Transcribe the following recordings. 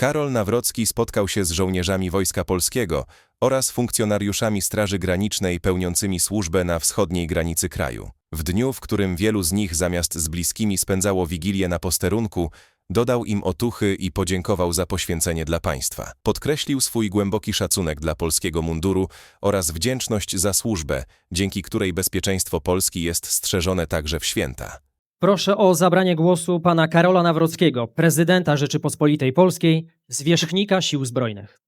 Karol Nawrocki spotkał się z żołnierzami Wojska Polskiego oraz funkcjonariuszami Straży Granicznej pełniącymi służbę na wschodniej granicy kraju. W dniu, w którym wielu z nich zamiast z bliskimi spędzało wigilię na posterunku, dodał im otuchy i podziękował za poświęcenie dla państwa. Podkreślił swój głęboki szacunek dla polskiego munduru oraz wdzięczność za służbę, dzięki której bezpieczeństwo Polski jest strzeżone także w święta. Proszę o zabranie głosu pana Karola Nawrockiego, prezydenta Rzeczypospolitej Polskiej, zwierzchnika Sił Zbrojnych.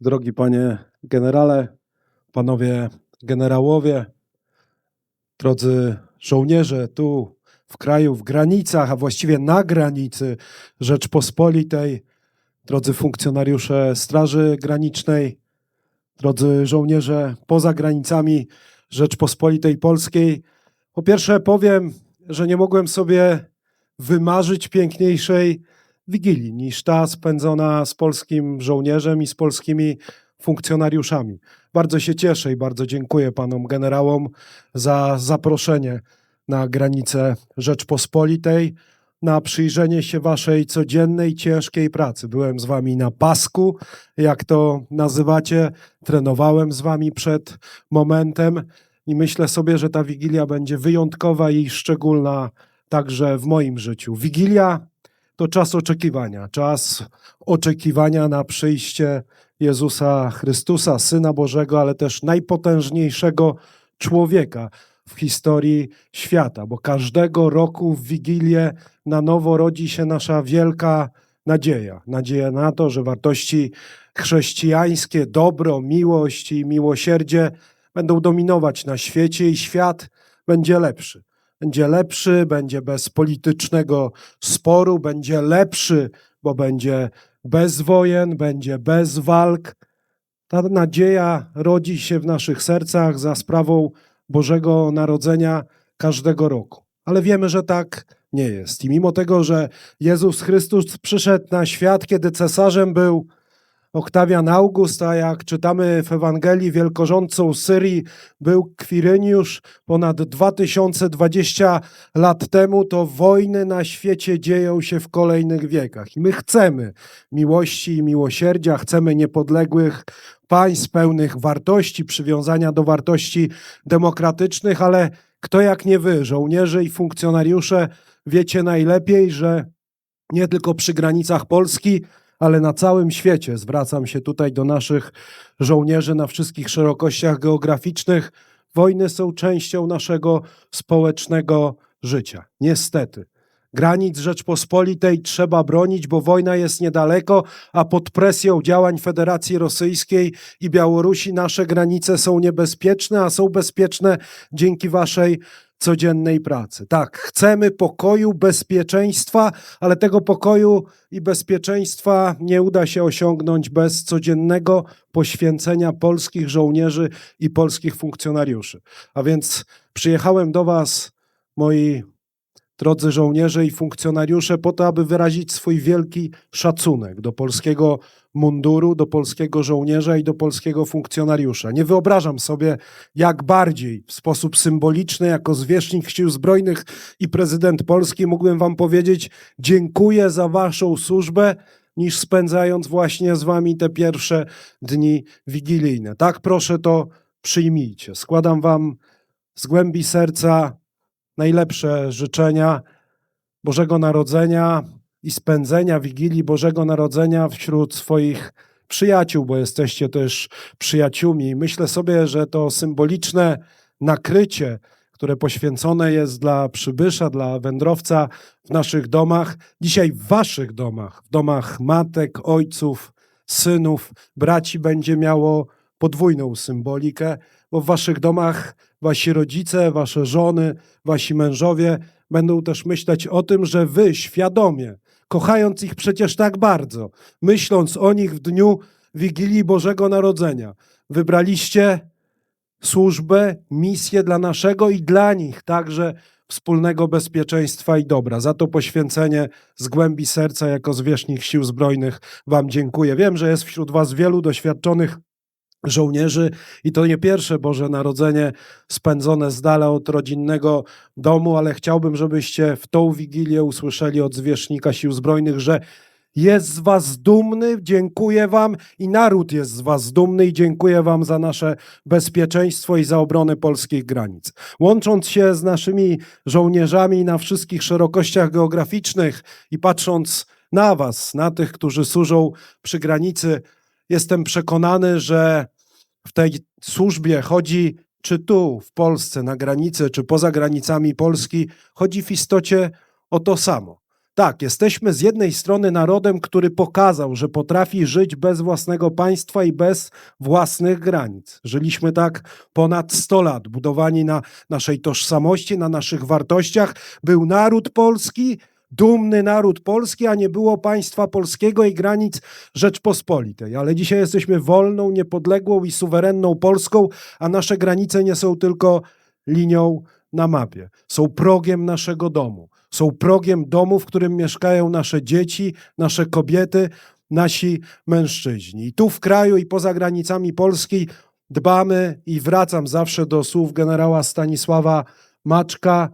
Drogi panie generale, panowie generałowie, drodzy żołnierze tu w kraju, w granicach, a właściwie na granicy Rzeczpospolitej, drodzy funkcjonariusze Straży Granicznej, drodzy żołnierze poza granicami Rzeczpospolitej Polskiej. Po pierwsze powiem, że nie mogłem sobie wymarzyć piękniejszej wigilii niż ta spędzona z polskim żołnierzem i z polskimi funkcjonariuszami. Bardzo się cieszę i bardzo dziękuję panom generałom za zaproszenie na granicę Rzeczpospolitej, na przyjrzenie się waszej codziennej, ciężkiej pracy. Byłem z wami na pasku, jak to nazywacie, trenowałem z wami przed momentem i myślę sobie, że ta wigilia będzie wyjątkowa i szczególna także w moim życiu. Wigilia to czas oczekiwania, czas oczekiwania na przyjście Jezusa Chrystusa, Syna Bożego, ale też najpotężniejszego człowieka w historii świata, bo każdego roku w Wigilię na nowo rodzi się nasza wielka nadzieja. Nadzieja na to, że wartości chrześcijańskie, dobro, miłość i miłosierdzie będą dominować na świecie i świat będzie lepszy. Będzie lepszy, będzie bez politycznego sporu, będzie lepszy, bo będzie bez wojen, będzie bez walk. Ta nadzieja rodzi się w naszych sercach za sprawą Bożego Narodzenia każdego roku. Ale wiemy, że tak nie jest. I mimo tego, że Jezus Chrystus przyszedł na świat, kiedy cesarzem był Oktawian August, a jak czytamy w Ewangelii, wielkorządcą Syrii był Kwiryniusz ponad 2020 lat temu, to wojny na świecie dzieją się w kolejnych wiekach. I my chcemy miłości i miłosierdzia, chcemy niepodległych państw pełnych wartości, przywiązania do wartości demokratycznych, ale kto jak nie wy, żołnierze i funkcjonariusze, wiecie najlepiej, że nie tylko przy granicach Polski, ale na całym świecie. Zwracam się tutaj do naszych żołnierzy na wszystkich szerokościach geograficznych. Wojny są częścią naszego społecznego życia. Niestety. Granic Rzeczpospolitej trzeba bronić, bo wojna jest niedaleko, a pod presją działań Federacji Rosyjskiej i Białorusi nasze granice są niebezpieczne, a są bezpieczne dzięki waszej codziennej pracy. Tak, chcemy pokoju, bezpieczeństwa, ale tego pokoju i bezpieczeństwa nie uda się osiągnąć bez codziennego poświęcenia polskich żołnierzy i polskich funkcjonariuszy. A więc przyjechałem do Was, moi drodzy żołnierze i funkcjonariusze, po to, aby wyrazić swój wielki szacunek do polskiego munduru, do polskiego żołnierza i do polskiego funkcjonariusza. Nie wyobrażam sobie, jak bardziej w sposób symboliczny, jako zwierzchnik sił zbrojnych i prezydent Polski, mógłbym Wam powiedzieć: Dziękuję za Waszą służbę. Niż spędzając właśnie z Wami te pierwsze dni wigilijne. Tak, proszę to przyjmijcie. Składam Wam z głębi serca najlepsze życzenia Bożego Narodzenia i spędzenia Wigilii Bożego Narodzenia wśród swoich przyjaciół, bo jesteście też przyjaciółmi. Myślę sobie, że to symboliczne nakrycie, które poświęcone jest dla przybysza, dla wędrowca w naszych domach, dzisiaj w waszych domach, w domach matek, ojców, synów, braci będzie miało podwójną symbolikę, bo w waszych domach wasi rodzice, wasze żony, wasi mężowie będą też myśleć o tym, że wy świadomie, kochając ich przecież tak bardzo, myśląc o nich w dniu Wigilii Bożego Narodzenia, wybraliście służbę, misję dla naszego i dla nich także wspólnego bezpieczeństwa i dobra. Za to poświęcenie z głębi serca jako zwierzchnik sił zbrojnych Wam dziękuję. Wiem, że jest wśród Was wielu doświadczonych żołnierzy i to nie pierwsze Boże Narodzenie spędzone z dala od rodzinnego domu, ale chciałbym, żebyście w tą Wigilię usłyszeli od zwierzchnika Sił Zbrojnych, że jest z was dumny, dziękuję wam i naród jest z was dumny i dziękuję wam za nasze bezpieczeństwo i za obronę polskich granic. Łącząc się z naszymi żołnierzami na wszystkich szerokościach geograficznych i patrząc na was, na tych, którzy służą przy granicy, jestem przekonany, że w tej służbie chodzi, czy tu w Polsce, na granicy, czy poza granicami Polski, chodzi w istocie o to samo. Tak, jesteśmy z jednej strony narodem, który pokazał, że potrafi żyć bez własnego państwa i bez własnych granic. Żyliśmy tak ponad 100 lat, budowani na naszej tożsamości, na naszych wartościach. Był naród polski, dumny naród polski, a nie było państwa polskiego i granic Rzeczpospolitej. Ale dzisiaj jesteśmy wolną, niepodległą i suwerenną Polską, a nasze granice nie są tylko linią na mapie. Są progiem naszego domu. Są progiem domu, w którym mieszkają nasze dzieci, nasze kobiety, nasi mężczyźni. I tu w kraju i poza granicami Polski dbamy i wracam zawsze do słów generała Stanisława Maczka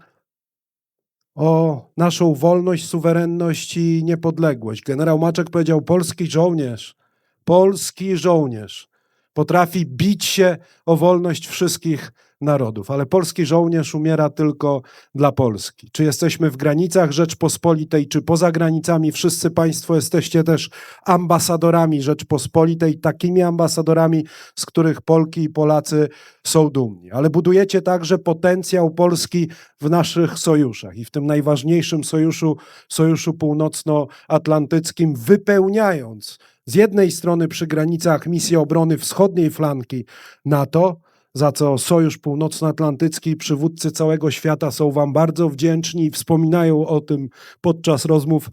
o naszą wolność, suwerenność i niepodległość. Generał Maczek powiedział: Polski żołnierz, polski żołnierz potrafi bić się o wolność wszystkich narodów, ale polski żołnierz umiera tylko dla Polski. Czy jesteśmy w granicach Rzeczpospolitej, czy poza granicami, wszyscy Państwo jesteście też ambasadorami Rzeczpospolitej, takimi ambasadorami, z których Polki i Polacy są dumni. Ale budujecie także potencjał Polski w naszych sojuszach i w tym najważniejszym sojuszu, Sojuszu Północnoatlantyckim, wypełniając z jednej strony przy granicach misję obrony wschodniej flanki NATO, za co Sojusz Północnoatlantycki i przywódcy całego świata są Wam bardzo wdzięczni i wspominają o tym podczas rozmów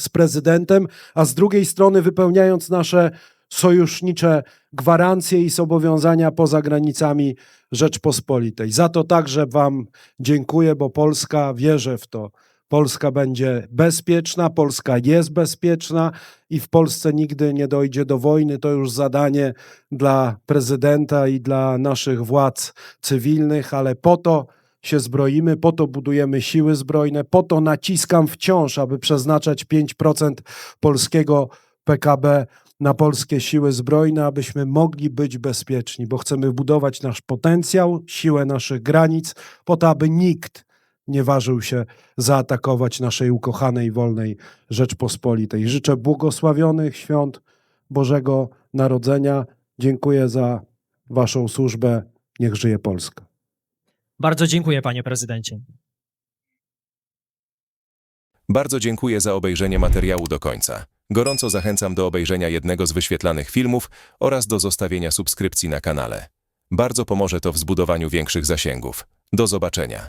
z prezydentem, a z drugiej strony wypełniając nasze sojusznicze gwarancje i zobowiązania poza granicami Rzeczpospolitej. Za to także Wam dziękuję, bo Polska, wierzę w to, Polska będzie bezpieczna, Polska jest bezpieczna i w Polsce nigdy nie dojdzie do wojny. To już zadanie dla prezydenta i dla naszych władz cywilnych, ale po to się zbroimy, po to budujemy siły zbrojne, po to naciskam wciąż, aby przeznaczać 5% polskiego PKB na polskie siły zbrojne, abyśmy mogli być bezpieczni, bo chcemy budować nasz potencjał, siłę naszych granic, po to, aby nikt nie ważył się zaatakować naszej ukochanej, wolnej Rzeczpospolitej. Życzę błogosławionych świąt Bożego Narodzenia. Dziękuję za Waszą służbę. Niech żyje Polska. Bardzo dziękuję, panie prezydencie. Bardzo dziękuję za obejrzenie materiału do końca. Gorąco zachęcam do obejrzenia jednego z wyświetlanych filmów oraz do zostawienia subskrypcji na kanale. Bardzo pomoże to w zbudowaniu większych zasięgów. Do zobaczenia.